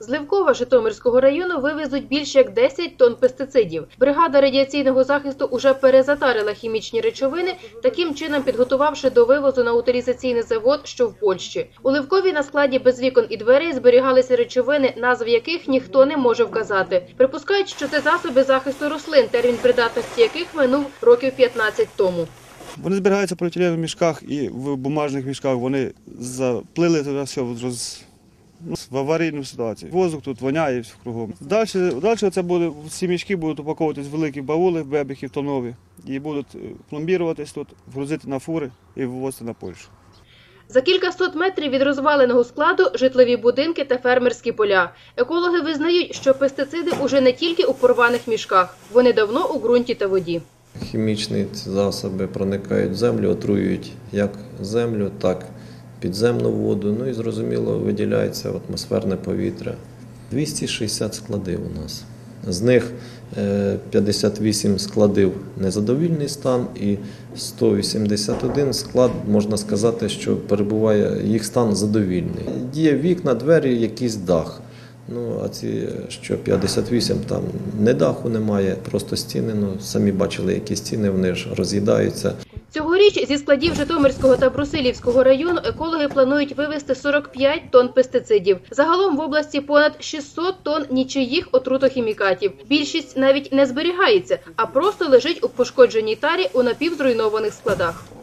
З Левкова Житомирського району вивезуть більше як 10 тонн пестицидів. Бригада радіаційного захисту уже перезатарила хімічні речовини, таким чином підготувавши до вивозу на утилізаційний завод, що в Польщі. У Левкові на складі без вікон і дверей зберігалися речовини, назв яких ніхто не може вказати. Припускають, що це засоби захисту рослин, термін придатності яких минув років 15 тому. Вони зберігаються в поліетиленових мішках і в бумажних мішках. Вони заплили туди все роз... ну, в аварійну ситуацію. Воздух тут воняє кругом. Далі, далі це буде, ці мішки будуть упаковуватись в великі баули, бебехи тонові, і будуть е, пломбіруватись тут, грузити на фури і вивозити на Польщу. За кілька сот метрів від розваленого складу житлові будинки та фермерські поля. Екологи визнають, що пестициди уже не тільки у порваних мішках, вони давно у ґрунті та воді. Хімічні засоби проникають в землю, отруюють як землю, так підземну воду. Ну і зрозуміло, виділяється атмосферне повітря. 260 складів у нас. З них е, 58 складів незадовільний стан і 181 склад, можна сказати, що перебуває їх стан задовільний. Є вікна, двері, якийсь дах. Ну, а ці, що 58, там не даху немає, просто стіни. Ну, самі бачили, які стіни, вони ж роз'їдаються. Цьогоріч зі складів Житомирського та Брусилівського району екологи планують вивезти 45 тонн пестицидів. Загалом в області понад 600 тонн нічиїх отрутохімікатів. Більшість навіть не зберігається, а просто лежить у пошкодженій тарі у напівзруйнованих складах.